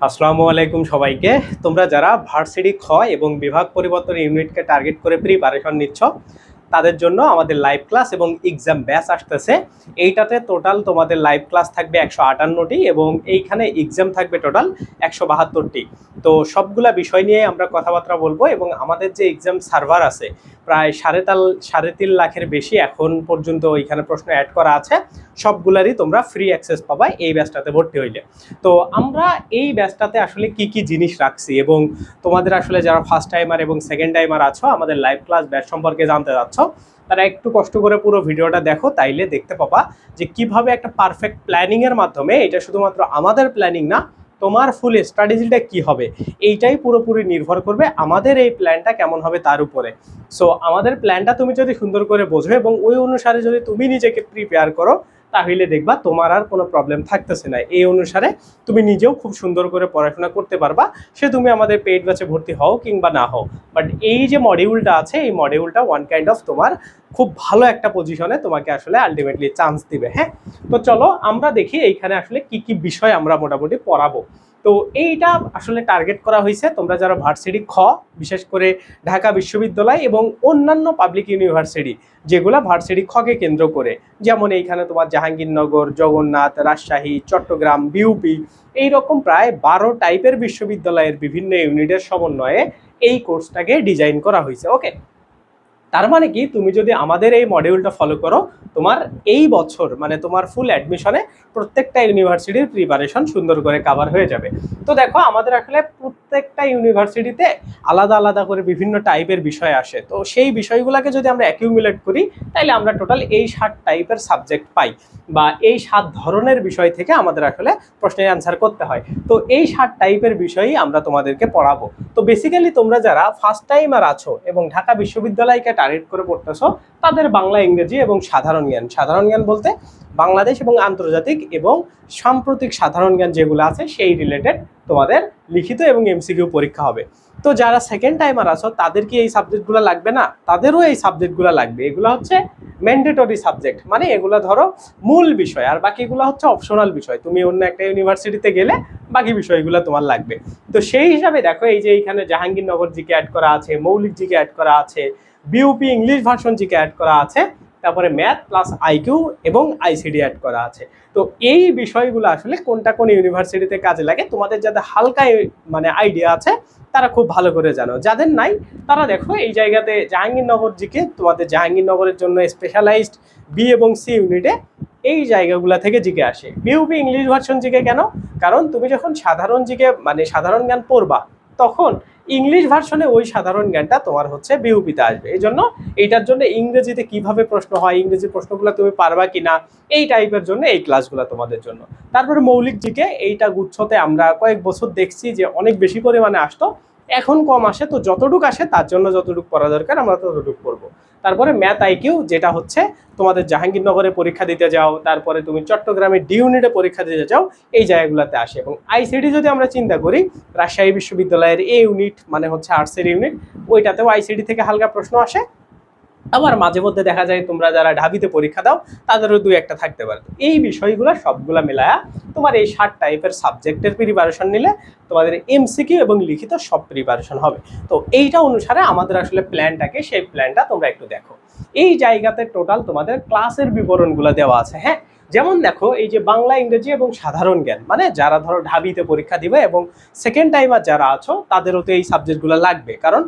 আসসালামু আলাইকুম সবাইকে। তোমরা যারা ভার্সিটি খ এবং বিভাগ পরিবর্তন ইউনিটকে টার্গেট করে প্রিপারেশন নিচ্ছ তাদের জন্য আমাদের লাইভ ক্লাস এবং এক্সাম ব্যাচ আসতেছে। এইটাতে টোটাল তোমাদের লাইভ ক্লাস থাকবে একশো আটান্নটি এবং এইখানে এক্সাম থাকবে টোটাল একশো বাহাত্তরটি। তো সবগুলা বিষয় নিয়ে আমরা কথাবার্তা বলব এবং আমাদের যে এক্সাম সার্ভার আছে, প্রায় সাড়ে তাল, সাড়ে তিন লাখের বেশি এখন পর্যন্ত ওইখানে প্রশ্ন অ্যাড করা আছে। সবগুলারই তোমরা ফ্রি অ্যাক্সেস পাবা এই ব্যাচটাতে ভর্তি হইলে। তো আমরা এই ব্যাচটাতে আসলে কি কি জিনিস রাখছি এবং তোমাদের আসলে যারা ফার্স্ট টাইমার এবং সেকেন্ড টাইমার আছো, আমাদের লাইভ ক্লাস ব্যাচ সম্পর্কে জানতে চাচ্ছ তারা একটু কষ্ট করে পুরো ভিডিওটা দেখো, তাইলে দেখতে পাবা যে কীভাবে একটা পারফেক্ট প্ল্যানিংয়ের মাধ্যমে, এটা শুধুমাত্র আমাদের প্ল্যানিং না, তোমার ফুল স্ট্র্যাটেজিটা কি হবে, এইটাই পুরোপুরি নির্ভর করবে আমাদের এই প্ল্যানটা কেমন হবে তার উপরে। সো আমাদের প্ল্যানটা তুমি যদি সুন্দর করে বোঝো এবং ওই অনুসারে যদি তুমি নিজেকে প্রিপেয়ার করো তাহলে দেখবা তোমার আর কোনো প্রবলেম থাকতেছে না। এই অনুসারে তুমি নিজেও খুব সুন্দর করে পড়াশোনা করতে পারবা। সে তুমি আমাদের পেইড ব্যাচে ভর্তি হও কিংবা না হও। বাট এই যে মডিউলটা আছে, এই মডিউলটা ওয়ান কাইন্ড অফ তোমার খুব ভালো একটা পজিশনে তোমাকে আসলে আলটিমেটলি চান্স দিবে হ্যাঁ? তো চলো আমরা দেখি এইখানে আসলে কি কি বিষয় আমরা মোটামুটি পড়াবো। তো এইটা আসলে টার্গেট করা হয়েছে। তোমরা যারা ভার্সিটি খ, বিশেষ করে ঢাকা বিশ্ববিদ্যালয় এবং অন্যান্য পাবলিক ইউনিভার্সিটি যেগুলো ভার্সিটি খকে কেন্দ্র করে। যেমন এইখানে তোমার জাহাঙ্গীরনগর, জগন্নাথ, রাজশাহী, চট্টগ্রাম বিউপি এইরকম প্রায় বারো টাইপের বিশ্ববিদ্যালয়ের বিভিন্ন ইউনিটের সমন্বয়ে এই কোর্সটাকে ডিজাইন করা হয়েছে। ওকে তার মানে কি, তুমি যদি আমাদের এই মডিউলটা ফলো করো, তোমার এই বছর মানে তোমার ফুল অ্যাডমিশনে প্রত্যেকটা ইউনিভার্সিটির প্রিপারেশন সুন্দর করে কাভার হয়ে যাবে। তো দেখো, আমাদের আসলে প্রত্যেকটা ইউনিভার্সিটিতে আলাদা আলাদা করে বিভিন্ন টাইপের বিষয় আসে। তো সেই বিষয়গুলোকে যদি আমরা অ্যাকিউমুলেট করি তাহলে আমরা টোটাল এই ষাট টাইপের সাবজেক্ট পাই বা এই সাত ধরনের বিষয় থেকে আমাদের আসলে প্রশ্নের অ্যান্সার করতে হয়। তো এই সাত টাইপের বিষয়ই আমরা তোমাদেরকে পড়াবো। তো বেসিক্যালি তোমরা যারা ফার্স্ট টাইমার আছো এবং ঢাকা বিশ্ববিদ্যালয়কে টার্গেট করে পড়তেছো, তাদের বাংলা, ইংরেজি এবং সাধারণ জ্ঞান। সাধারণ জ্ঞান বলতে বাংলাদেশ এবং আন্তর্জাতিক এবং সাম্প্রতিক সাধারণ জ্ঞান যেগুলো আছে, সেই রিলেটেড তোমাদের লিখিত এবং এমসিকিউ পরীক্ষা হবে। তো যারা সেকেন্ড টাইমার আছো, তাদের কি এই সাবজেক্টগুলো লাগবে না? তাদেরও এই সাবজেক্টগুলো লাগবে। এগুলো হচ্ছে ম্যান্ডেটরি সাবজেক্ট মানে এগুলো ধরো মূল বিষয়, আর বাকিগুলো হচ্ছে অপশনাল বিষয়। তুমি অন্য একটা ইউনিভার্সিটিতে গেলে বাকি বিষয়গুলো তোমার লাগবে। তো সেই হিসাবে দেখো, এই যে এইখানে জাহাঙ্গীরনগর জিকে অ্যাড করা আছে, মৌলিক জিকে অ্যাড করা আছে BUP English version GK add করা আছে, তারপরে ম্যাথ প্লাস আইকিউ এবং আইসিডি অ্যাড করা আছে। তো এই বিষয়গুলো আসলে কোনটা কোন ইউনিভার্সিটিতে কাজে লাগে, তোমাদের যাদের হালকা মানে আইডিয়া আছে, তারা খুব ভালো করে জানো। যাদের নাই, তারা দেখো এই জায়গাতে জাহাঙ্গীরনগর জিকে, তোমাদের জাহাঙ্গীরনগরের জন্য স্পেশালাইজড বি এবং সি ইউনিটে এই জায়গাগুলো থেকে জিকে আসে। বিউপি ইংলিশ ভার্সন জিকে কেন? কারণ তুমি যখন সাধারণ জিকে মানে সাধারণ জ্ঞান পড়বা, তখন ইংলিশ ভার্সনে ওই সাধারণ জ্ঞানটা তোমার হচ্ছে বিউপিতে আসবে। এই জন্য এইটার জন্য ইংরেজিতে কীভাবে প্রশ্ন হয়, ইংরেজি প্রশ্নগুলো তুমি পারবা কিনা, এই টাইপের জন্য এই ক্লাসগুলো তোমাদের জন্য। তারপরে মৌলিক জিকে এইটা গুচ্ছতে আমরা কয়েক বছর দেখছি যে অনেক বেশি পরিমাণে আসতো, এখন কম আসে, তো যতটুকু আসে তার জন্য যতটুকু পড়া দরকার আমরা ততটুকু পড়ব। তারপরে ম্যাথ আইকিউ যেটা হচ্ছে তোমাদের জাহাঙ্গীরনগরে পরীক্ষা দিতে যাও, তারপরে তুমি চট্টগ্রামে ডি ইউনিটে পরীক্ষা দিতে যাও, এই জায়গাগুলোতে আসে। এবং আইসিডি যদি আমরা চিন্তা করি, রাজশাহী বিশ্ববিদ্যালয়ের এ ইউনিট মানে হচ্ছে আর্টসের ইউনিট ওইটাতেও আইসিডি থেকে হালকা প্রশ্ন আসে। আবার মাঝে মধ্যে দেখা যায় তোমরা যারা ঢাবিতে পরীক্ষা দাও, তাদেরও দুই একটা থাকতে পারে। এই বিষয়গুলো সবগুলা মেলায়া তোমার এই ষাট টাইপের সাবজেক্টের প্রিপারেশন নিলে তোমাদের এমসিকিউ এবং লিখিত সব প্রিপারেশন হবে। তো এইটা অনুসারে আমাদের আসলে প্ল্যানটাকে সেই প্ল্যানটা তোমরা একটু দেখো। এই জায়গাতে টোটাল তোমাদের ক্লাসের বিবরণগুলো দেওয়া আছে হ্যাঁ? যেমন দেখো, এই যে বাংলা, ইংরেজি এবং সাধারণ জ্ঞান মানে যারা ধরো ঢাবিতে পরীক্ষা দিবে এবং সেকেন্ড টাইমার যারা আছো, তাদেরও তো এই সাবজেক্টগুলো লাগবে। কারণ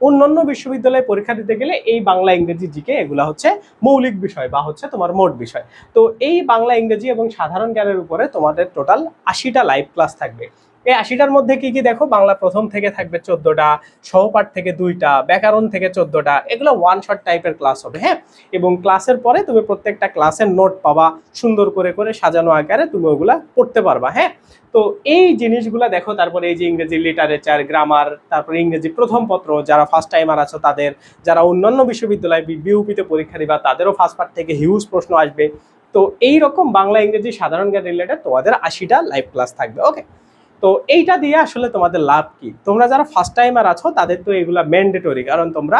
অন্যান্য বিশ্ববিদ্যালয়ে পরীক্ষা দিতে গেলে এই বাংলা, ইংরেজি, জিকে এগুলো হচ্ছে মৌলিক বিষয় বা হচ্ছে তোমার মোট বিষয়। তো এই বাংলা, ইংরেজি এবং সাধারণ জ্ঞানের উপরে তোমাদের টোটাল আশিটা লাইভ ক্লাস থাকবে। এই আশিটার মধ্যে কি কি দেখো? বাংলা প্রথম থেকে থাকবে চোদ্দটা, সহপাঠ থেকে দুইটা, ব্যাকরণ থেকে চোদ্দটা, এগুলো ওয়ান শট টাইপের ক্লাস হবে হ্যাঁ? এবং ক্লাসের পরে তুমি প্রত্যেকটা ক্লাসের নোট পাবা, সুন্দর করে করে সাজানো আকারে তুমি ওগুলা পড়তে পারবা হ্যাঁ? তো এই জিনিসগুলো দেখো, তারপরে এই যে ইংরেজি লিটারেচার গ্রামার তারপরে ইংরেজি প্রথম পত্র, যারা ফার্স্ট টাইমার আছো তাদের, যারা অন্যান্য বিশ্ববিদ্যালয় বিউপিতে পরীক্ষা দিবা, তাদেরও ফার্স্ট পার্ট থেকে হিউজ প্রশ্ন আসবে। তো এই রকম বাংলা ইংরেজি সাধারণ জ্ঞান রিলেটেড তোমাদের আশিটা লাইভ ক্লাস থাকবে ওকে তো এইটা দিয়ে আসলে তোমাদের লাভ কি? তোমরা যারা ফার্স্ট টাইমার আছো, তাদের তো এগুলা ম্যান্ডেটরি কারণ তোমরা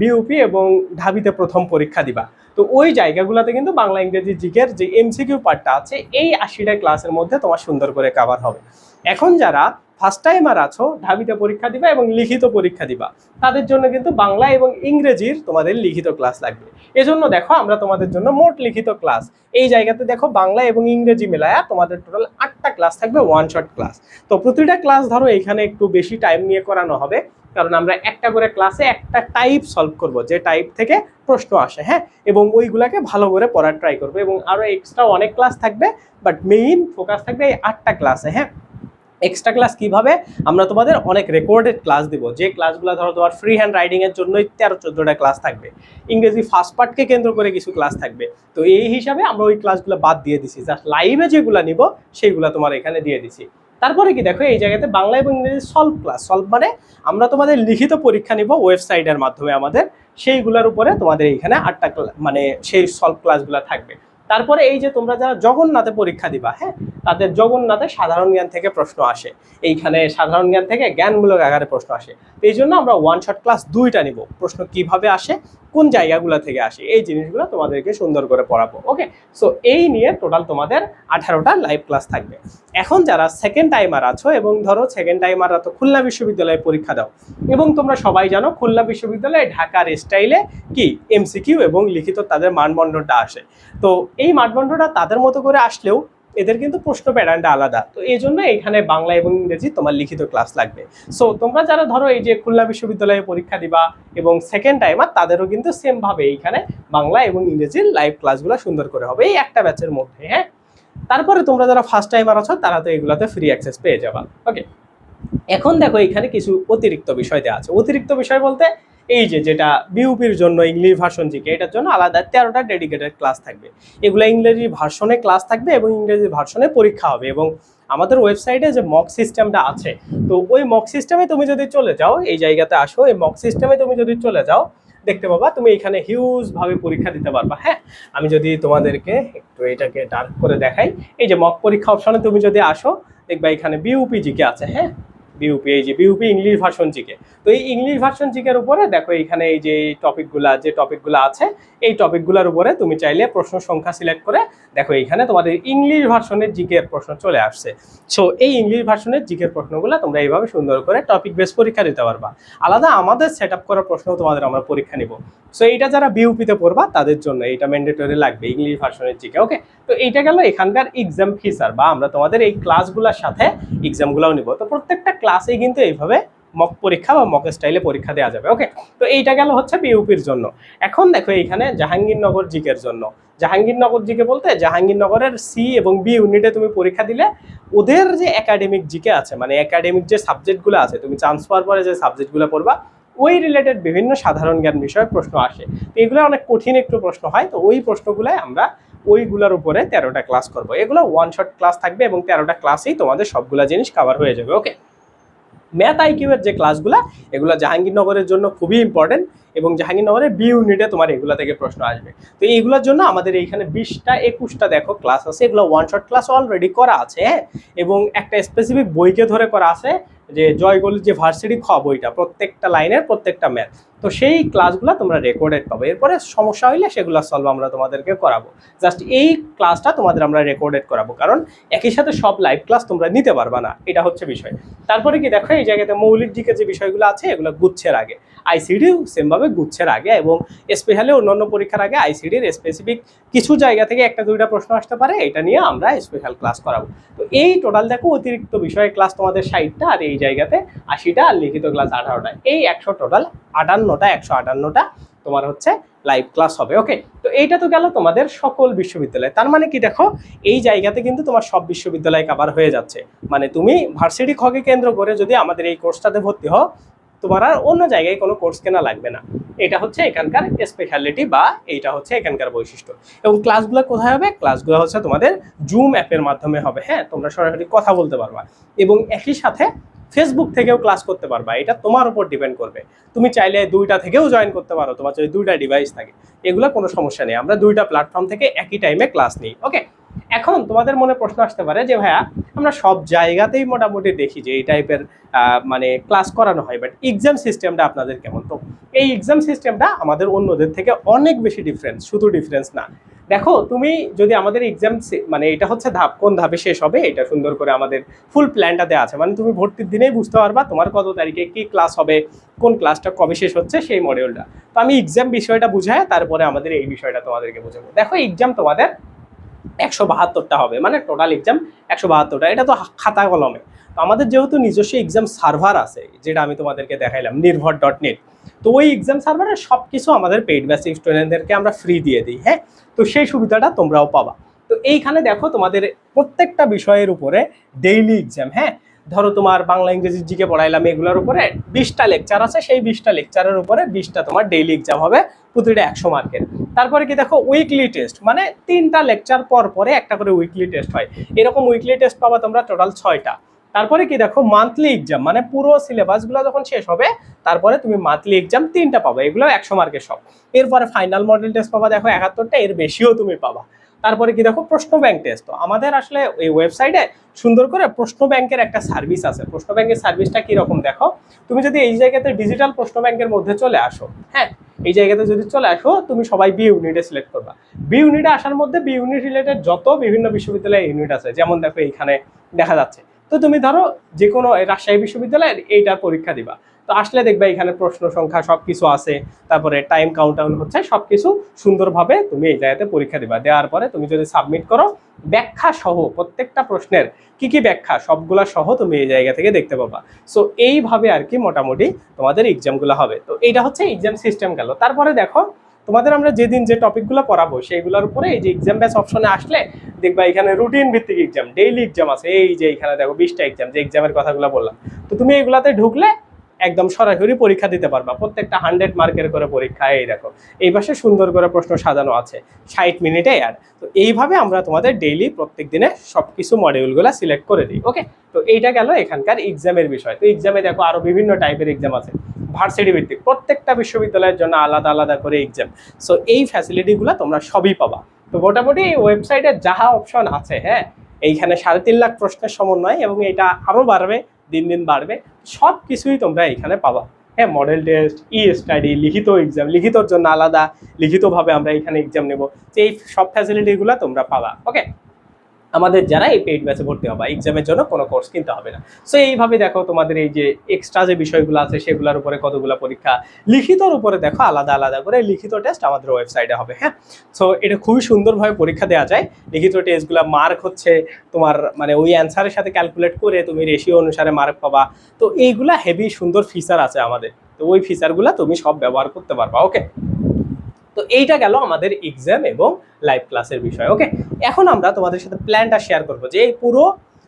বিউপি এবং ঢাবিতে প্রথম পরীক্ষা দিবা। তো ওই জায়গাগুলোতে কিন্তু বাংলা, ইংরেজি, জিকের যে এমসিকিউ পার্টটা আছে, এই আশিটা ক্লাসের মধ্যে তোমার সুন্দর করে কাভার হবে। এখন যারা ফার্স্ট টাইমার আছো, ঢাবিতে পরীক্ষা দিবা এবং লিখিত পরীক্ষা দিবা। তাদের জন্য কিন্তু বাংলা এবং ইংরেজির তোমাদের লিখিত ক্লাস লাগবে। এজন্য দেখো, আমরা তোমাদের জন্য মোট লিখিত ক্লাস এই জায়গাতে দেখো, বাংলা এবং ইংরেজি মেলায়া তোমাদের টোটাল আটটা ক্লাস থাকবে ওয়ান শট ক্লাস তো প্রতিটা ক্লাস ধরো, এখানে একটু বেশি টাইম নিয়ে করানো হবে। কারণ আমরা একটা করে ক্লাসে একটা টাইপ সলভ করব, যে টাইপ থেকে প্রশ্ন আসে হ্যাঁ? এবং ওইগুলাকে ভালো করে পড়ার ট্রাই করবে এবং আরও এক্সট্রা অনেক ক্লাস থাকবে বাট মেইন ফোকাস থাকবে এই আটটা ক্লাসে হ্যাঁ? এক্সট্রা ক্লাস কীভাবে? আমরা তোমাদের অনেক রেকর্ডেড ক্লাস দিব। যে ক্লাসগুলো ধরো তোমার ফ্রি হ্যান্ড রাইডিং এর জন্যই তেরো, চোদ্দোটা ক্লাস থাকবে। ইংরেজি ফার্স্ট পার্টকে কেন্দ্র করে কিছু ক্লাস থাকবে। তো এই হিসাবে আমরা ওই ক্লাসগুলো বাদ দিয়ে দিছি। জাস্ট লাইভে যেগুলো নিব, সেইগুলো তোমার এখানে দিয়ে দিছি। তারপরে কি দেখো, এই জায়গাতে বাংলা এবং ইংরেজি সলভ ক্লাস সলভ মানে আমরা তোমাদের লিখিত পরীক্ষা নিব ওয়েবসাইটের মাধ্যমে আমাদের। সেইগুলোর উপরে তোমাদের এইখানে আটটা মানে সেই সলভ ক্লাসগুলো থাকবে। তারপরে এই যে তোমরা যারা জগন্নাথে পরীক্ষা দিবা হ্যাঁ? তাদের জগন্নাথে সাধারণ জ্ঞান থেকে প্রশ্ন আসে। এইখানে সাধারণ জ্ঞান থেকে জ্ঞানমূলক আকারে প্রশ্ন আসে। এই জন্য আমরা ওয়ান শট ক্লাস দুইটা নিব। প্রশ্ন কীভাবে আসে, কোন জায়গাগুলো থেকে আসে, এই জিনিসগুলো তোমাদেরকে সুন্দর করে পড়াবো ওকে সো এই নিয়ে টোটাল তোমাদের আঠারোটা লাইভ ক্লাস থাকবে। এখন যারা সেকেন্ড টাইমার আছো এবং ধরো সেকেন্ড টাইমাররা তো খুলনা বিশ্ববিদ্যালয়ে পরীক্ষা দাও, এবং তোমরা সবাই জানো খুলনা বিশ্ববিদ্যালয়ে ঢাকার স্টাইলে কি? এমসিকিউ এবং লিখিত তাদের মানদণ্ডটা আসে। তো এই মানদণ্ডটা তাদের মতো করে আসলেও এদের কিন্তু প্রশ্ন প্যাটার্নটা আলাদা। তো এই জন্য এখানে বাংলা এবং ইংরেজি তোমার লিখিত ক্লাস লাগবে। সো তোমরা যারা ধরো এই যে খুলনা বিশ্ববিদ্যালয়ে পরীক্ষা দিবা এবং সেকেন্ড টাইমার তাদেরও কিন্তু সেম ভাবে এইখানে বাংলা এবং ইংরেজির লাইভ ক্লাসগুলো সুন্দর করে হবে এই একটা ব্যাচের মধ্যে হ্যাঁ? তারপরে তোমরা যারা ফার্স্ট টাইমার আছো, তারা তো এগুলাতে ফ্রি অ্যাক্সেস পেয়ে যাবা। ওকে এখন দেখো এখানে কিছু অতিরিক্ত বিষয় দেওয়া আছে। অতিরিক্ত বিষয় বলতে এই যে যেটা বিউপির জন্য ইংলিশ ভার্সন জিকে এটার জন্য আলাদা তেরোটা ডেডিকেটেড ক্লাস থাকবে। এগুলো ইংরেজি ভার্সনে ক্লাস থাকবে এবং ইংরেজি ভার্সনে পরীক্ষা হবে এবং আমাদের ওয়েবসাইটে যে মক সিস্টেমটা আছে, তো ওই মক সিস্টেমে তুমি যদি চলে যাও, এই জায়গাতে আসো, এই মক সিস্টেমে তুমি যদি চলে যাও, দেখতে পাবা তুমি এখানে হিউজ ভাবে পরীক্ষা দিতে পারবা হ্যাঁ? আমি যদি তোমাদেরকে একটু এটাকে ডার্ক করে দেখাই, এই যে মক পরীক্ষা অপশনে তুমি যদি আসো, দেখবা এখানে বিউপি জিকে আছে হ্যাঁ? বিউপি এই যে বিউপি ইংলিশ ভার্সন জিকে। তো এই ইংলিশ ভার্সন জিকের উপরে দেখো এখানে এই যে টপিকগুলা যে টপিকগুলো আছে, এই টপিকগুলোর উপরে তুমি চাইলে প্রশ্ন সংখ্যা সিলেক্ট করে দেখো এইখানে তোমাদের ইংলিশ ভার্সনের জিকের প্রশ্ন চলে আসছে। সো এই ইংলিশ ভার্সনের জিকের প্রশ্নগুলো তোমরা এইভাবে সুন্দর করে টপিক বেস পরীক্ষা দিতে পারবা। আলাদা আমাদের সেট আপ করা প্রশ্ন তোমাদের আমরা পরীক্ষা নিব। সো এইটা যারা বিউপিতে পড়বা, তাদের জন্য এটা ম্যান্ডেটরি লাগবে ইংলিশ ভার্সনের জিকে ওকে তো এইটা গেল এখানকার এক্সাম ফিচার বা আমরা তোমাদের এই ক্লাসগুলোর সাথে এক্সামগুলোও নিব। তো প্রত্যেকটা ক্লাসে কিন্তু এইভাবে মক পরীক্ষা বা মক স্টাইলে পরীক্ষা দেওয়া যাবে ওকে তো এইটা গেল হচ্ছে বিউপির জন্য। এখন দেখো এইখানে জাহাঙ্গীরনগর জিকের জন্য। জাহাঙ্গীরনগর জিকে বলতে জাহাঙ্গীরনগরের সি এবং বি ইউনিটে তুমি পরীক্ষা দিলে ওদের যে একাডেমিক জিকে আছে মানে একাডেমিক যে সাবজেক্টগুলো আছে, তুমি চান্স পাওয়ার পরে যে সাবজেক্টগুলো পড়বা, ওই রিলেটেড বিভিন্ন সাধারণ জ্ঞান বিষয়ে প্রশ্ন আসে। তো এগুলো অনেক কঠিন একটু প্রশ্ন হয়, তো ওই প্রশ্নগুলাই আমরা ওইগুলোর উপরে তেরোটা ক্লাস করব। এগুলো ওয়ান শট ক্লাস থাকবে এবং তেরোটা ক্লাসেই তোমাদের সবগুলা জিনিস কভার হয়ে যাবে ওকে ম্যাথ আইকিউ এর যে ক্লাসগুলো, এগুলো জাহাঙ্গীরনগরের জন্য খুবই ইম্পর্টেন্ট এবং জাহাঙ্গীরনগরের বি ইউনিটে তোমার এগুলো থেকে প্রশ্ন আসবে। তো এইগুলোর জন্য আমাদের এইখানে বিশটা, একুশটা দেখো ক্লাস আছে, এগুলো ওয়ান শট ক্লাস অলরেডি করা আছে হ্যাঁ? এবং একটা স্পেসিফিক বইকে ধরে করা আছে যে জয়গলির যে ভার্সিটি খ বইটা প্রত্যেকটা লাইনের প্রত্যেকটা ম্যাথ তো সেই ক্লাসগুলো তোমরা রেকর্ডেড পাবো। এরপরে সমস্যা হইলে সেগুলো সলভ আমরা তোমাদেরকে করাবো। জাস্ট এই ক্লাসটা তোমাদের আমরা রেকর্ডেড করাবো। কারণ একই সাথে সব লাইভ ক্লাস তোমরা নিতে পারবা না। এটা হচ্ছে বিষয়। তারপরে কি দেখো, এই জায়গাতে মৌলিক দিকে যে বিষয়গুলো আছে, এগুলো গুচ্ছের আগে। আইসিডিও সেমভাবে গুচ্ছের আগে এবং স্পেশালি অন্যান্য পরীক্ষার আগে আইসিডির স্পেসিফিক কিছু জায়গা থেকে একটা দুইটা প্রশ্ন আসতে পারে, এটা নিয়ে আমরা স্পেশাল ক্লাস করাবো। তো এই টোটাল দেখো অতিরিক্ত বিষয়ের ক্লাস তোমাদের ষাটটা আর এই জায়গাতে আশিটা আর লিখিত ক্লাস আঠারোটা। এই একশো টোটাল আটান্নটা, একশো আটান্নটা তোমার হচ্ছে লাইভ ক্লাস হবে ওকে তো এইটা তো গেল তোমাদের সকল বিশ্ববিদ্যালয়। তার মানে কি দেখো, এই জায়গাতে কিন্তু তোমার সব বিশ্ববিদ্যালয় কাভার হয়ে যাচ্ছে। মানে তুমি ভার্সিটি খকে কেন্দ্র করে যদি আমাদের এই কোর্সটাতে ভর্তি হও তোমার আর অন্য জায়গায় কোনো কোর্স কেনা লাগবে না। এটা হচ্ছে এখানকার স্পেশালিটি বা এইটা হচ্ছে এখানকার বৈশিষ্ট্য। এবং ক্লাসগুলো কোথায় হবে? ক্লাসগুলো হচ্ছে তোমাদের জুম অ্যাপের মাধ্যমে হবে হ্যাঁ? তোমরা সরাসরি কথা বলতে পারবা। এবং একই সাথে ফেসবুক থেকেও ক্লাস করতে পারবা। এটা তোমার উপর ডিপেন্ড করবে। তুমি চাইলে দুইটা থেকেও জয়েন করতে পারো। তোমার যদি দুইটা ডিভাইস থাকে, এগুলো কোনো সমস্যা নেই। আমরা দুইটা প্ল্যাটফর্ম থেকে একই টাইমে ক্লাস নিই ওকে এখন তোমাদের মনে প্রশ্ন আসতে পারে যে, ভাইয়া, আমরা সব জায়গাতেই মোটামুটি দেখি যে এই টাইপের মানে ক্লাস করানো হয় বাট এক্সাম সিস্টেমটা আপনাদের কেমন? তো এই এক্সাম সিস্টেমটা আমাদের অন্যদের থেকে অনেক বেশি ডিফারেন্স শুধু ডিফারেন্স না। দেখো, তুমি যদি আমাদের এক্সাম মানে এটা হচ্ছে ধাপ, কোন ধাপে শেষ হবে, এটা সুন্দর করে আমাদের ফুল প্ল্যানটা দেওয়া আছে। মানে তুমি ভর্তির দিনেই বুঝতে পারবা তোমার কত তারিখে কি ক্লাস হবে, কোন ক্লাসটা কবে শেষ হচ্ছে সেই মডিউলটা তো আমি এক্সাম বিষয়টা বুঝাই তারপরে আমাদের এই বিষয়টা তোমাদেরকে বোঝাবো। দেখো এক্সাম তোমাদের একশো বাহাত্তরটা হবে মানে টোটাল এক্সাম একশো বাহাত্তরটা। এটা তো খাতা কলমে। তো আমাদের যেহেতু নিজস্ব এক্সাম সার্ভার আছে, যেটা আমি তোমাদেরকে দেখাইলাম, নির্ভর ডট নেট তো ওই এক্সাম সার্ভারে সব কিছু আমাদের পেইড বেসিক স্টুডেন্টদেরকে আমরা ফ্রি দিয়ে দিই হ্যাঁ? তো সেই সুবিধাটা তোমরাও পাবা। তো এইখানে দেখো তোমাদের প্রত্যেকটা বিষয়ের উপরে ডেইলি এক্সাম হ্যাঁ? ধরো তোমার বাংলা, ইংরেজি, জিকে পড়াইলাম, এগুলোর উপরে বিশটা লেকচার আছে, সেই বিশটা লেকচারের উপরে বিশটা তোমার ডেইলি এক্সাম হবে প্রতিটা একশো মার্কের তারপরে কি দেখো উইকলি টেস্ট মানে তিনটা লেকচার পর পরে একটা করে উইকলি টেস্ট হয়। এরকম উইকলি টেস্ট পাবা তোমরা টোটাল ছয়টা। তারপরে কি দেখো মান্থলি এক্সাম মানে পুরো সিলেবাসগুলো যখন শেষ হবে, তারপরে তুমি মান্থলি এক্সাম তিনটা পাবা এগুলো একশো মার্কের সব। এরপরে ফাইনাল মডেল টেস্ট পাবা, দেখো একাত্তরটা, এর বেশিও তুমি পাবা। তারপরে কি দেখো, প্রশ্ন ব্যাংক টেস্ট তো আমাদের আসলে এই ওয়েবসাইটে সুন্দর করে প্রশ্ন ব্যাংকের একটা সার্ভিস আছে। প্রশ্ন ব্যাংকের সার্ভিসটা কীরকম দেখো? তুমি যদি এই জায়গাতে ডিজিটাল প্রশ্ন ব্যাংকের মধ্যে চলে আসো হ্যাঁ এই জায়গাতে যদি চলে আসো, তুমি সবাই বি ইউনিটে সিলেক্ট করবা। বি ইউনিটে আসার মধ্যে বি ইউনিট রিলেটেড যত বিভিন্ন বিশ্ববিদ্যালয়ের ইউনিট আছে, যেমন দেখো এইখানে দেখা যাচ্ছে। তো তুমি ধরো যে কোনো রাজশাহী বিশ্ববিদ্যালয়ের এইটার পরীক্ষা দিবা। তো আসলে দেখবে এখানে প্রশ্ন সংখ্যা সব কিছু আছে, তারপরে টাইম কাউন্টাউন হচ্ছে সব কিছু সুন্দরভাবে তুমি এই জায়গাতে পরীক্ষা দিবা। দেওয়ার পরে তুমি যদি সাবমিট করো, ব্যাখ্যা সহ প্রত্যেকটা প্রশ্নের কি কি ব্যাখ্যা, সবগুলা সহ তুমি এই জায়গা থেকে দেখতে পাবা। সো এইভাবে আর কি মোটামুটি তোমাদের এক্সামগুলো হবে। তো এইটা হচ্ছে এক্সাম সিস্টেম গেল। তারপরে দেখো, তোমাদের আমরা যেদিন যে টপিকগুলো পড়াবো, সেইগুলোর উপরে এই যে এক্সাম ব্যাচ অপশনে আসলে দেখবা এখানে রুটিন ভিত্তিক এক্সাম ডেইলি এক্সাম আছে। এই যে এখানে দেখো বিশটা এক্সাম যে এক্সামের কথাগুলো বললাম। তো তুমি এগুলাতে ঢুকলে একদম সরাসরি পরীক্ষা দিতে পারবা। প্রত্যেকটা হান্ড্রেড মার্কের করে পরীক্ষা, এই দেখো। এই পাশে সুন্দর করে প্রশ্ন সাজানো আছে। ষাট মিনিটে আর তো এইভাবে আমরা তোমাদের ডেইলি প্রত্যেক দিনে সব কিছু মডিউলগুলো সিলেক্ট করে দিই ওকে তো এইটা গেল এখানকার এক্সামের বিষয়। তো এক্সামে দেখো আরও বিভিন্ন টাইপের এক্সাম আছে। ভার্সিটি ভিত্তিক। প্রত্যেকটা বিশ্ববিদ্যালয়ের জন্য আলাদা আলাদা করে এক্সাম সো এই ফ্যাসিলিটিগুলো তোমরা সবই পাবা। তো মোটামুটি এই ওয়েবসাইটে যাহা অপশন আছে হ্যাঁ? এইখানে সাড়ে তিন লাখ প্রশ্নের সমন্বয় এবং এটা আরও বাড়বে। দিন দিন বাড়বে, সব কিছুই তোমরা এখানে পাবা। হ্যাঁ মডেল টেস্ট ই স্টাডি লিখিত এক্সাম লিখিতর জন্য আলাদা, লিখিতভাবে আমরা এখানে এক্সাম নেব। এই সব ফ্যাসিলিটিগুলো তোমরা পাবা ওকে আমাদের যারা এই পেইড ব্যাচে ভর্তি হবে এক্সামের জন্য কোনো কোর্স কিনতে হবে না। সো এইভাবে দেখো তোমাদের এই যে এক্সট্রা যে বিষয়গুলো আছে, সেগুলোর উপরে কতগুলো পরীক্ষা, লিখিতর উপরে দেখো আলাদা আলাদা করে লিখিত টেস্ট আমাদের ওয়েবসাইটে হবে হ্যাঁ? সো এটা খুবই সুন্দরভাবে পরীক্ষা দেওয়া যায়। লিখিত টেস্টগুলো মার্ক হচ্ছে তোমার মানে ওই অ্যান্সারের সাথে ক্যালকুলেট করে তুমি রেশিও অনুসারে মার্ক পাবা। তো এইগুলা হেভি সুন্দর ফিচার আছে আমাদের। তো ওই ফিচারগুলো তুমি সব ব্যবহার করতে পারবা ওকে তো এইটা গেল আমাদের এক্সাম এবং লাইভ ক্লাসের বিষয় ওকে এখন আমরা তোমাদের সাথে প্ল্যানটা শেয়ার করব যে এই পুরো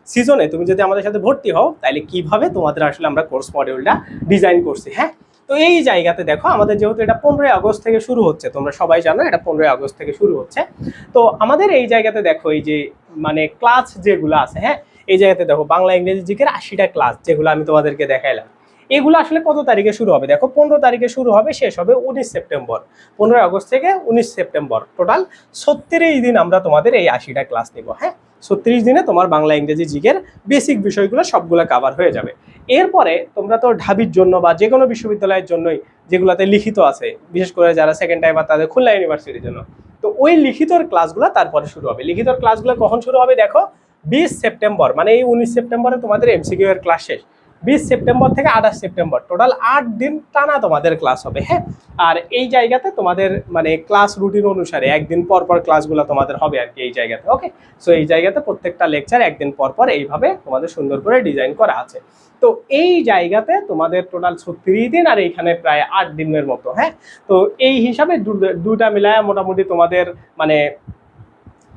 সিজনে তুমি যদি আমাদের সাথে ভর্তি হও তাহলে কীভাবে তোমাদের আসলে আমরা কোর্স মডিউলটা ডিজাইন করছি হ্যাঁ? তো এই জায়গাতে দেখো, আমাদের যেহেতু এটা পনেরোই আগস্ট থেকে শুরু হচ্ছে, তোমরা সবাই জানো এটা পনেরোই আগস্ট থেকে শুরু হচ্ছে। তো আমাদের এই জায়গাতে দেখো, এই যে মানে ক্লাস যেগুলো আছে হ্যাঁ? এই জায়গাতে দেখো, বাংলা, ইংরেজি, জিকের আশিটা ক্লাস যেগুলো আমি তোমাদেরকে দেখাইলাম। এগুলো আসলে কত তারিখে শুরু হবে? দেখো, পনেরো তারিখে শুরু হবে, শেষ হবে উনিশ সেপ্টেম্বর। পনেরোই আগস্ট থেকে উনিশ সেপ্টেম্বর। টোটাল ছত্রিশ দিন আমরা তোমাদের এই আশিটা ক্লাস নিব হ্যাঁ? ছত্রিশ দিনে তোমার বাংলা, ইংরেজি জিগের বেসিক বিষয়গুলো সবগুলো কাভার হয়ে যাবে। এরপরে তোমরা তো ঢাবির জন্য বা যে কোনো বিশ্ববিদ্যালয়ের জন্যই যেগুলোতে লিখিত আছে, বিশেষ করে যারা সেকেন্ড টাইম বা তাদের খুলনা ইউনিভার্সিটির জন্য। তো ওই লিখিতর ক্লাসগুলো তারপরে শুরু হবে। লিখিতর ক্লাসগুলো কখন শুরু হবে দেখো? বিশ সেপ্টেম্বর মানে এই উনিশ সেপ্টেম্বরে তোমাদের এমসিকিউ এর ক্লাস শেষ। বিশ সেপ্টেম্বর থেকে আঠাশ সেপ্টেম্বর। টোটাল আট দিন টানা তোমাদের ক্লাস হবে হ্যাঁ? আর এই জায়গাতে তোমাদের মানে ক্লাস রুটিন অনুসারে একদিন পর পর ক্লাসগুলো তোমাদের হবে আর কি এই জায়গাতে ওকে সো এই জায়গাতে প্রত্যেকটা লেকচার একদিন পর পর এইভাবে তোমাদের সুন্দর করে ডিজাইন করা আছে। তো এই জায়গাতে তোমাদের টোটাল ছত্রিশ দিন আর এইখানে প্রায় আট দিনের মতো হ্যাঁ? তো এই হিসাবে দুটা মিলায় মোটামুটি তোমাদের মানে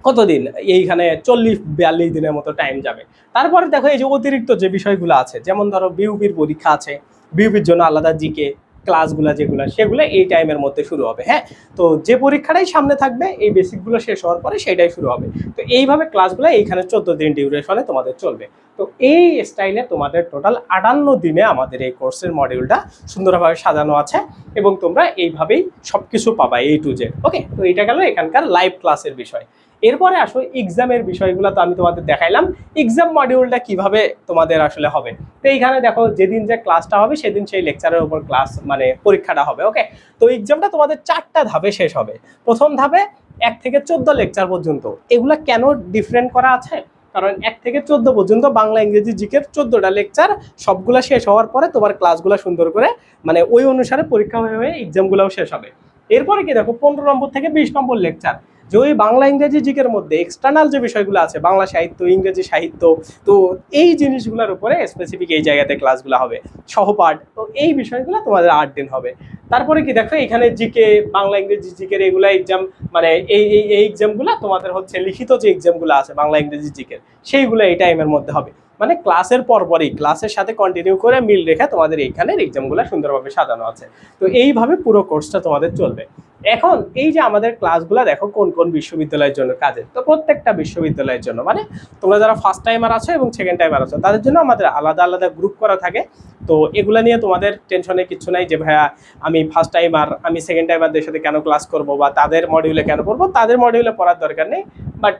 কতদিন? এইখানে চল্লিশ, বিয়াল্লিশ দিনের মতো টাইম যাবে। তারপরে দেখো এই যে অতিরিক্ত যে বিষয়গুলো আছে, যেমন ধরো বিউপির পরীক্ষা আছে বিউপির জন্য আলাদা জিকে ক্লাসগুলো যেগুলো, সেগুলো এই টাইমের মধ্যে শুরু হবে হ্যাঁ? তো যে পরীক্ষাটাই সামনে থাকবে, এই বেসিকগুলো শেষ হওয়ার পরে সেটাই শুরু হবে। তো এইভাবে ক্লাসগুলো এইখানে চোদ্দ দিন ডিউরেশনে তোমাদের চলবে। তো এই স্টাইলে তোমাদের টোটাল আটান্ন দিনে আমাদের এই কোর্সের মডিউলটা সুন্দরভাবে সাজানো আছে এবং তোমরা এইভাবেই সব কিছু পাবা এই টু জেড ওকে তো এটা গেল এখানকার লাইভ ক্লাসের বিষয়। এরপরে আসো এক্সামের বিষয়গুলো তো আমি তোমাদের দেখাইলাম। এক্সাম মডিউলটা কীভাবে তোমাদের আসলে হবে? তো এইখানে দেখো যেদিন যে ক্লাসটা হবে, সেদিন সেই লেকচারের উপর ক্লাস মানে পরীক্ষাটা হবে ওকে তো এক্সামটা তোমাদের চারটা ধাপে শেষ হবে। প্রথম ধাপে এক থেকে চোদ্দ লেকচার পর্যন্ত। এগুলা কেন ডিফারেন্ট করা আছে? কারণ এক থেকে চোদ্দ পর্যন্ত বাংলা, ইংরেজি জিকের চোদ্দটা লেকচার সবগুলা শেষ হওয়ার পরে তোমার ক্লাসগুলো সুন্দর করে মানে ওই অনুসারে পরীক্ষা হয়ে হয়ে এক্সামগুলোও শেষ হবে। এরপরে কি দেখো, পনেরো নম্বর থেকে বিশ নম্বর লেকচার যে ওই বাংলা ইংরেজি জিকের মধ্যে এক্সটার্নাল যে বিষয়গুলো আছে, বাংলা সাহিত্য, ইংরেজি সাহিত্য, তো এই জিনিসগুলোর উপরে স্পেসিফিক এই জায়গাতে ক্লাসগুলো হবে। সহপাঠ, তো এই বিষয়গুলো তোমাদের আট দিন হবে। তারপরে কি দেখো, এখানে জিকে, বাংলা, ইংরেজি, জিকের এগুলা এক্সাম মানে এই এই এই এক্সামগুলো তোমাদের হচ্ছে লিখিত যে এক্সামগুলো আছে, বাংলা, ইংরেজি, জিকের, সেইগুলো এই টাইমের মধ্যে হবে। মানে ক্লাসের পরপরই ক্লাসের সাথে কন্টিনিউ করে মিল রেখে তোমাদের এইখানের এক্সামগুলো সুন্দরভাবে সাজানো আছে। তো এইভাবে পুরো কোর্সটা তোমাদের চলবে। এখন এই যে আমাদের ক্লাসগুলো দেখো কোন কোন বিশ্ববিদ্যালয়ের জন্য কাজে, তো প্রত্যেকটা বিশ্ববিদ্যালয়ের জন্য মানে তোমরা যারা ফার্স্ট টাইমার আছো এবং সেকেন্ড টাইমার আছো, তাদের জন্য আমাদের আলাদা আলাদা গ্রুপ করা থাকে। তো এগুলো নিয়ে তোমাদের টেনশনে কিছু নাই যে, ভাইয়া, আমি ফার্স্ট টাইমার আমি সেকেন্ড টাইমারদের সাথে কেন ক্লাস করব বা তাদের মডিউলে কেন পড়ব? তাদের মডিউলে পড়ার দরকার নেই বাট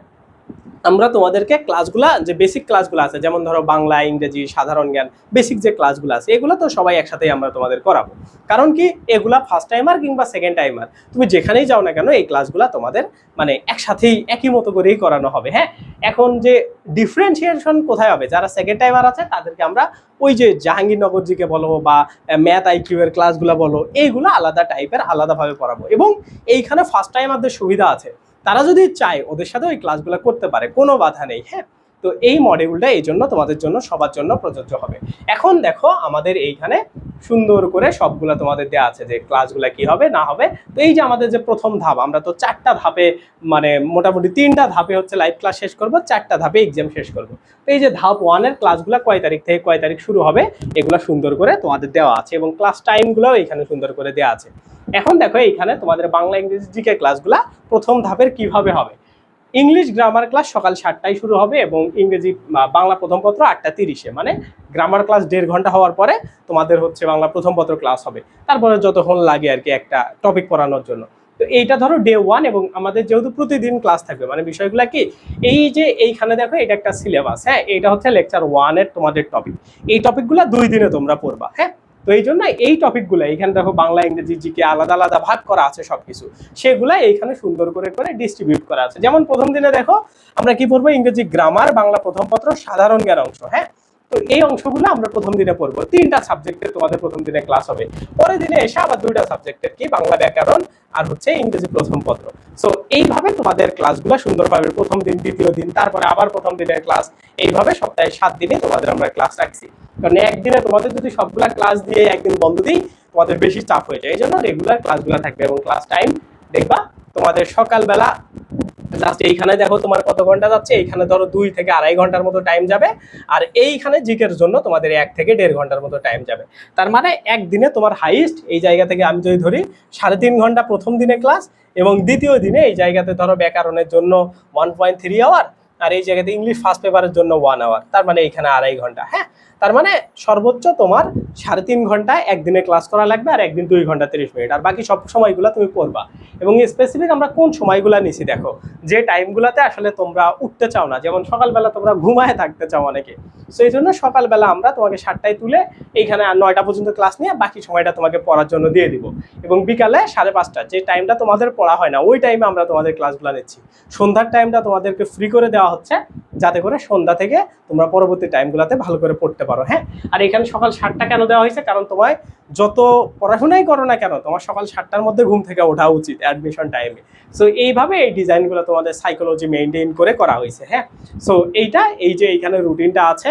আমরা তোমাদেরকে ক্লাসগুলা যে বেসিক ক্লাসগুলো আছে, যেমন ধরো বাংলা, ইংরেজি, সাধারণ জ্ঞান বেসিক যে ক্লাসগুলো আছে, এগুলো তো সবাই একসাথেই আমরা তোমাদের করাবো। কারণ কি, এগুলা ফার্স্ট টাইমার কিংবা সেকেন্ড টাইমার তুমি যেখানেই যাও না কেন, এই ক্লাসগুলা তোমাদের মানে একসাথেই, একই মতো করেই করানো হবে হ্যাঁ? এখন যে ডিফারেন্সিয়েশন কোথায় হবে? যারা সেকেন্ড টাইমার আছে, তাদেরকে আমরা ওই যে জাহাঙ্গীরনগর জিকে বলো বা ম্যাথ আইকিউ এর ক্লাসগুলো বলো, এইগুলো আলাদা টাইপের আলাদাভাবে পড়াবো। এবং এইখানে ফার্স্ট টাইমারদের সুবিধা আছে। তারা যদি চায় ওদের সাথে ওই ক্লাসগুলো করতে পারে, কোনো বাধা নেই হ্যাঁ? তো এই মডিউলটা এই জন্য তোমাদের জন্য সবার জন্য প্রযোজ্য হবে। এখন দেখো আমাদের এইখানে সুন্দর করে সবগুলো তোমাদের দেওয়া আছে যে ক্লাসগুলো কি হবে, না হবে। তো এই যে আমাদের যে প্রথম ধাপ, আমরা তো চারটা ধাপে মানে মোটামুটি তিনটা ধাপে হচ্ছে লাইভ ক্লাস শেষ করব, চারটা ধাপে এক্সাম শেষ করব। তো এই যে ধাপ ওয়ানের ক্লাসগুলো কয় তারিখ থেকে কয় তারিখ শুরু হবে, এগুলো সুন্দর করে তোমাদের দেওয়া আছে এবং ক্লাস টাইমগুলোও এখানে সুন্দর করে দেওয়া আছে। এখন দেখো এইখানে তোমাদের বাংলা ইংরেজি জিকে ক্লাসগুলা প্রথম ধাপের কীভাবে হবে। ইংলিশ গ্রামার ক্লাস সকাল সাতটায় শুরু হবে এবং ইংরেজি বাংলা প্রথম পত্র আটটা তিরিশে। মানে গ্রামার ক্লাস দেড় ঘণ্টা হওয়ার পরে তোমাদের হচ্ছে বাংলা প্রথম পত্র ক্লাস হবে। তারপরে যতক্ষণ লাগে আর কি একটা টপিক পড়ানোর জন্য। তো এইটা ধরো ডে ওয়ান এবং আমাদের যেহেতু প্রতিদিন ক্লাস থাকবে মানে বিষয়গুলো কি? এই যে এইখানে দেখো এটা একটা সিলেবাস হ্যাঁ? এটা হচ্ছে লেকচার ওয়ানের তোমাদের টপিক এই টপিকগুলো দুই দিনে তোমরা পড়বা হ্যাঁ? তো এই জন্য এই টপিকগুলো এখানে দেখো বাংলা, ইংরেজি, জিকে আলাদা আলাদা ভাগ করা আছে সবকিছু। সেগুলা এইখানে সুন্দর করে করে ডিস্ট্রিবিউট করা আছে। যেমন প্রথম দিনে দেখো, আমরা কি পড়ব? ইংরেজি গ্রামার বাংলা প্রথম পত্র, সাধারণ জ্ঞান অংশ হ্যাঁ? তো এই অংশগুলো আমরা প্রথম দিনে পড়ব। তিনটা সাবজেক্টের তোমাদের প্রথম দিনে ক্লাস হবে। পরের দিনে এসে আবার দুইটা সাবজেক্টের কি? বাংলা ব্যাকরণ আর হচ্ছে ইংরেজি প্রথম পত্র। সো এইভাবে তোমাদের ক্লাসগুলো সুন্দরভাবে প্রথম দিন, দ্বিতীয় দিন, তারপরে আবার প্রথম দিনের ক্লাস এইভাবে সপ্তাহে সাত দিনে তোমাদের আমরা ক্লাস রাখছি। কারণ একদিনে তোমাদের যদি সবগুলা ক্লাস দিয়ে একদিন বন্ধ দিই, তোমাদের বেশি চাপ হয়ে যায়। এই জন্য রেগুলার ক্লাসগুলো থাকবে এবং ক্লাস টাইম দেখবা তোমাদের সকালবেলা জাস্ট এইখানে দেখো তোমার কত ঘণ্টা যাচ্ছে, এইখানে ধরো দুই থেকে আড়াই ঘণ্টার মতো টাইম যাবে আর এইখানে জিকের জন্য তোমাদের এক থেকে দেড় ঘণ্টার মতো টাইম যাবে। তার মানে একদিনে তোমার হাইস্ট এই জায়গা থেকে আমি যদি ধরি সাড়ে তিন ঘণ্টা প্রথম দিনে ক্লাস এবং দ্বিতীয় দিনে এই জায়গাতে ধরো ব্যাকরণের জন্য ওয়ান পয়েন্ট থ্রি আওয়ার আর এই জায়গাতে ইংলিশ ফার্স্ট পেপারের জন্য ওয়ান আওয়ার তার মানে এইখানে আড়াই ঘণ্টা হ্যাঁ? তার মানে সর্বোচ্চ তোমার সাড়ে তিন ঘণ্টা একদিনে ক্লাস করা লাগবে আর একদিন দুই ঘণ্টা তিরিশ মিনিট আর বাকি সব সময়গুলো তুমি পড়বা। এবং স্পেসিফিক আমরা কোন সময়গুলো নিছি দেখো, যে টাইমগুলোতে আসলে তোমরা উঠতে চাও না। যেমন সকালবেলা তোমরা ঘুমায় থাকতে চাও অনেকে। সো এই জন্য সকালবেলা আমরা তোমাকে সাতটায় তুলে এইখানে নয়টা পর্যন্ত ক্লাস নিয়ে বাকি সময়টা তোমাকে পড়ার জন্য দিয়ে দিব। এবং বিকালে সাড়ে পাঁচটা, যে টাইমটা তোমাদের পড়া হয় না, ওই টাইমে আমরা তোমাদের ক্লাসগুলো নিচ্ছি সন্ধ্যার টাইমটা তোমাদেরকে ফ্রি করে দেওয়া হচ্ছে, যাতে করে সন্ধ্যা থেকে তোমরা পরবর্তী টাইমগুলোতে ভালো করে পড়তে পারো হ্যাঁ? আর এখানে সকাল সাতটা কেন দেওয়া হয়েছে? কারণ তোমায় যত পড়াশোনাই করো না কেন, তোমার সকাল সাতটার মধ্যে ঘুম থেকে ওঠা উচিত অ্যাডমিশন টাইমে সো এইভাবে এই ডিজাইনগুলো তোমাদের সাইকোলজি মেনটেন করে করা হয়েছে হ্যাঁ? সো এইটা, এই যে এইখানে রুটিনটা আছে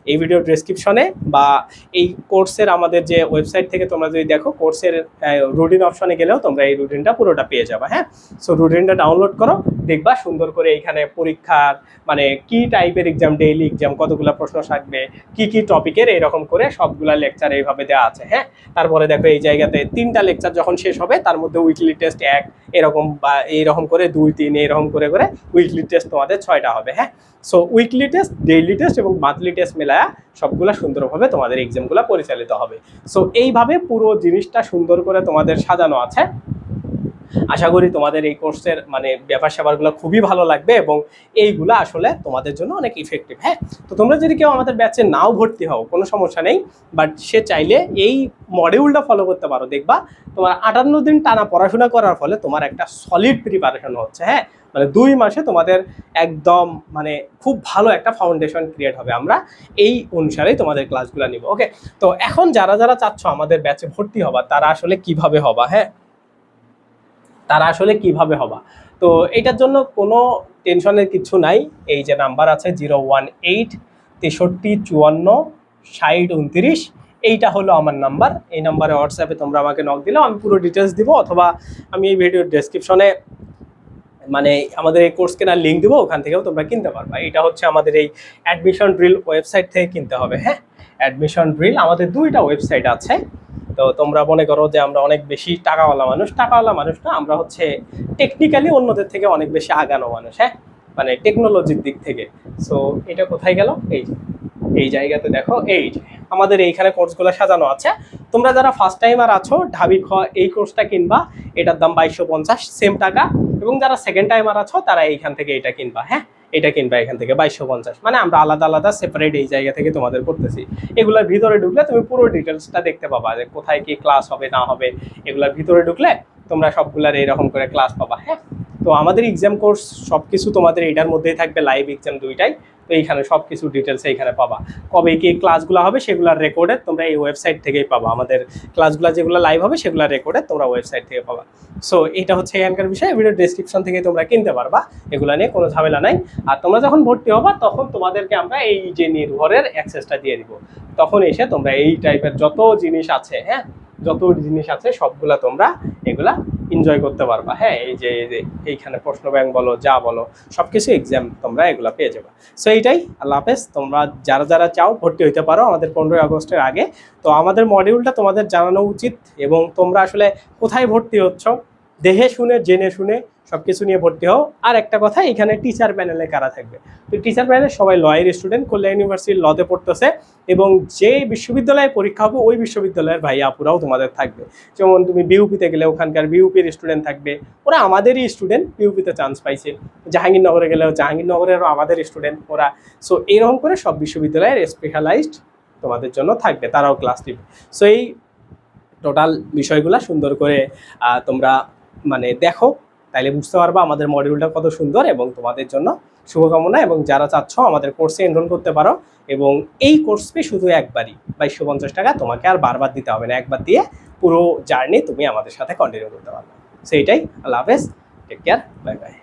এই ভিডিও ডেসক্রিপশনে বা এই কোর্সের আমাদের যে ওয়েবসাইট থেকে তোমরা যদি দেখো কোর্সের রুটিন অপশনে গেলেও তোমরা এই রুটিনটা পুরোটা পেয়ে যাবে হ্যাঁ? সো রুটিনটা ডাউনলোড করো, দেখবা সুন্দর করে এইখানে পরীক্ষার মানে কি টাইপের এক্সাম ডেইলি এক্সাম কতগুলো প্রশ্ন থাকবে, কি কি টপিকের এরকম করে সবগুলা লেকচার এইভাবে দেওয়া আছে হ্যাঁ? তারপরে দেখো এই জায়গাতে তিনটা লেকচার যখন শেষ হবে, তার মধ্যে উইকলি টেস্ট এক, এরকম বা এইরকম করে দুই, তিন, এরকম করে করে উইকলি টেস্ট তোমাদের ছয়টা হবে হ্যাঁ? So weekly test daily test এবং মান্থলি টেস্ট মেলায়া সবগুলা সুন্দরভাবে তোমাদের এক্সামগুলো পরিচালিত হবে। সো এইভাবে পুরো জিনিসটা সুন্দর করে তোমাদের সাজানো আছে। আশা করি তোমাদের এই কোর্সের মানে ব্যাপার স্যাপারগুলো খুবই ভালো লাগবে এবং এইগুলো আসলে তোমাদের জন্য অনেক ইফেক্টিভ হ্যাঁ? তো তোমরা যদি কেউ আমাদের ব্যাচে নাও ভর্তি হও, কোনো সমস্যা নেই বাট সে চাইলে এই মডিউলটা ফলো করতে পারো। দেখবা তোমার আটান্ন দিন টানা পড়াশোনা করার ফলে তোমার একটা সলিড প্রিপারেশন হচ্ছে হ্যাঁ? মানে দুই মাসে তোমাদের একদম মানে খুব ভালো একটা ফাউন্ডেশন ক্রিয়েট হবে। আমরা এই অনুসারেই তোমাদের ক্লাসগুলো নিব ওকে তো এখন যারা যারা চাচ্ছ আমাদের ব্যাচে ভর্তি হবা তারা আসলে কীভাবে হবা হ্যাঁ? তারা আসলে কীভাবে হবা? তো এটার জন্য কোনো টেনশনের কিছু নাই। এই যে নাম্বার আছে জিরো ওয়ান এইট তেষট্টি চুয়ান্ন ষাট উনত্রিশ এইটা হলো আমার নাম্বার এই নাম্বারে হোয়াটসঅ্যাপে তোমরা আমাকে নক দিলেও আমি পুরো ডিটেলস দিব অথবা আমি এই ভিডিওর ডেসক্রিপশনে মানে আমাদের এই কোর্স কেনার লিঙ্ক দেবো, ওখান থেকেও তোমরা কিনতে পারবা। এটা হচ্ছে আমাদের এই অ্যাডমিশন ড্রিল ওয়েবসাইট থেকে কিনতে হবে হ্যাঁ? অ্যাডমিশন ড্রিল আমাদের দুইটা ওয়েবসাইট আছে। তো তোমরা মনে করো যে আমরা অনেক বেশি টাকাওয়ালা মানুষ। টাকাওয়ালা মানুষ না, আমরা হচ্ছে টেকনিক্যালি অন্যদের থেকে অনেক বেশি আগানো মানুষ হ্যাঁ? মানে টেকনোলজির দিক থেকে। সো এটা কোথায় গেল? এই এই জায়গাতে দেখো, এই আমাদের এইখানে কোর্সগুলো সাজানো আছে। তোমরা যারা ফার্স্ট টাইমার আছো, ঢাবি খ এই কোর্সটা কিনবা। এটার দাম বাইশশো পঞ্চাশ সেম টাকা। এবং যারা সেকেন্ড টাইমার আছো, তারা এইখান থেকে এটা কিনবা হ্যাঁ? এটা কিনবা এখান থেকে বাইশশো পঞ্চাশ। মানে আমরা আলাদা আলাদা সেপারেট এই জায়গা থেকে তোমাদের করতেছি। এগুলোর ভিতরে ঢুকলে তুমি পুরো ডিটেলসটা দেখতে পাবা যে কোথায় কি ক্লাস হবে, না হবে। এগুলোর ভিতরে ঢুকলে তোমরা সবগুলার এইরকম করে ক্লাস পাবা হ্যাঁ? তো আমাদের এক্সাম কোর্স সব কিছু তোমাদের এইটার মধ্যেই থাকবে লাইভ এক্সাম দুইটাই। তো এইখানে সব কিছু ডিটেলস এইখানে পাবা। কবে কি ক্লাসগুলো হবে সেগুলোর রেকর্ডে তোমরা এই ওয়েবসাইট থেকেই পাবা। আমাদের ক্লাসগুলো যেগুলো লাইভ হবে সেগুলো রেকর্ডে তোমরা ওয়েবসাইট থেকে পাবা। সো এটা হচ্ছে এখানকার বিষয়। ভিডিও ডেসক্রিপশন থেকে তোমরা কিনতে পারবা। এগুলো নিয়ে কোনো ঝামেলা নাই। আর তোমরা যখন ভর্তি হবা, তখন তোমাদেরকে আমরা এই যে নির্ভরের অ্যাক্সেসটা দিয়ে দিব। তখন এসে তোমরা এই টাইপের যত জিনিস আছে হ্যাঁ? যত জিনিস আছে, সবগুলা তোমরা এগুলা এনজয় করতে পারবা। হ্যাঁ এই যে এই যে, এইখানে প্রশ্ন ব্যাংক বলো, যা বলো সব কিছু এক্সাম তোমরা এগুলো পেয়ে যাবা। সো এইটাই, আল্লাহ হাফেজ, তোমরা যারা যারা চাও ভর্তি হইতে পারো আমাদের পনেরোই আগস্টের আগে। তো আমাদের মডিউলটা তোমাদের জানানো উচিত এবং তোমরা আসলে কোথায় ভর্তি হচ্ছ, দেহে শুনে, জেনে শুনে সব কিছু নিয়ে ভর্তি হও। আর একটা কথা, এখানে টিচার প্যানেলে কারা থাকবে? তো টিচার প্যানেলে সবাই লয়ের স্টুডেন্ট কল্যাণ ইউনিভার্সিটির লতে পড়তেছে এবং যে বিশ্ববিদ্যালয়ে পরীক্ষা হবে, ওই বিশ্ববিদ্যালয়ের ভাই আপুরাও তোমাদের থাকবে। যেমন তুমি বিউপিতে গেলে ওখানকার বিউপির স্টুডেন্ট থাকবে, ওরা আমাদেরই স্টুডেন্ট বিউপিতে চান্স পাইছে। জাহাঙ্গীরনগরে গেলেও জাহাঙ্গীরনগরেরও আমাদের স্টুডেন্ট ওরা। সো এরকম করে সব বিশ্ববিদ্যালয়ের স্পেশালাইজড তোমাদের জন্য থাকবে, তারাও ক্লাস নেবে। সো এই টোটাল বিষয়গুলো সুন্দর করে তোমরা মানে দেখো। তাইলে বুঝতে পারবা আমাদের মডিউলটা কত সুন্দর এবং তোমাদের জন্য শুভকামনা এবং যারা চাচ্ছ আমাদের কোর্সে এনরোল করতে পারো এবং এই কোর্স শুধু একবারই বাইশশো পঞ্চাশ টাকা তোমাকে আর বারবার দিতে হবে না, একবার দিয়ে পুরো জার্নি তুমি আমাদের সাথে কন্টিনিউ করতে পারবে। সেইটাই, আল্লাহ হাফেজ টেক কেয়ার বাই বাই